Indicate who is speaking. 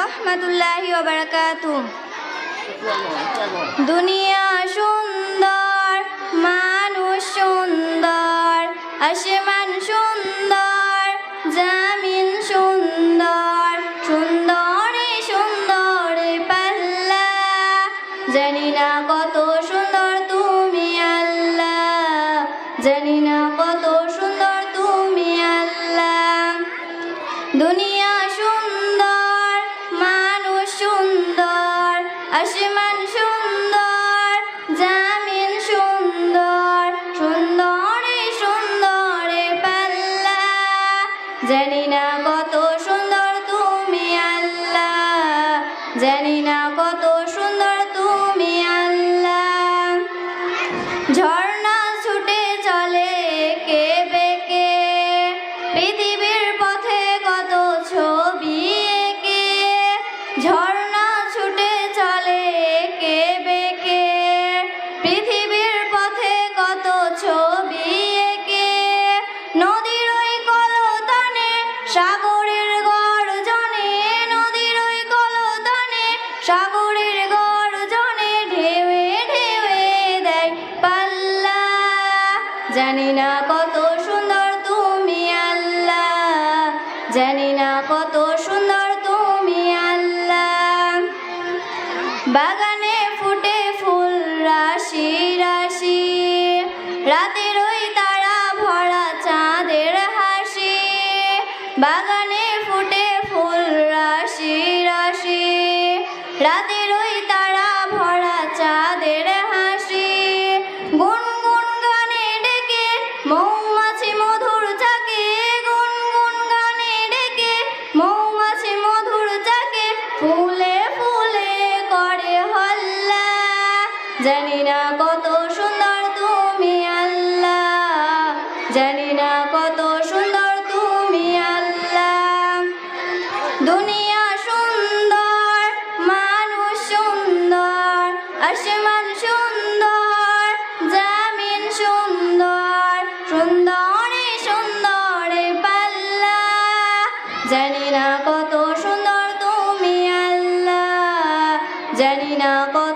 Speaker 1: রহমতুল্লাহি বারকাত দুনিয়া সুন্দর, মানুষ সুন্দর, আসমান সুন্দর, জামিন সুন্দর, সুন্দরে সুন্দর পাল্লা। জানি না কত আসমান সুন্দর, জামিন সুন্দর, সুন্দরে সুন্দরে পাল্লা। জানি না কত সুন্দর তুমি আল্লাহ, জানি না কত সুন্দর তুমি আল্লাহ। ঝর্ণা ছুটে চলে কে বেকে পৃথিবীর নদীর ওই সাগরের নদীর ওই সাগরের গর্জনে ঢেউে ঢেউে দেয় পাল্লা। জানি না কত সুন্দর তুমি আল্লাহ, জানি না কত সুন্দর তুমি আল্লাহ। বাগানে ফুটে ফুল, রাশি রাশি রাতের রাতের ওই তারা ভরা চাঁদের হাসি। গুনগুন গানে ডেকে, মৌমাছি মধুর চাকে। গুনগুন গানে ডেকে, মৌমাছি মধুর চাকে। ফুলে ফুলে করে হল্লা। জানি না কত সুন্দর তুমি আল্লাহ জানি না কত সুন্দর জামিন সুন্দর, সুন্দরে সুন্দরে পাল্লা। জানি না কত সুন্দর তুমি আল্লাহ জানি না কত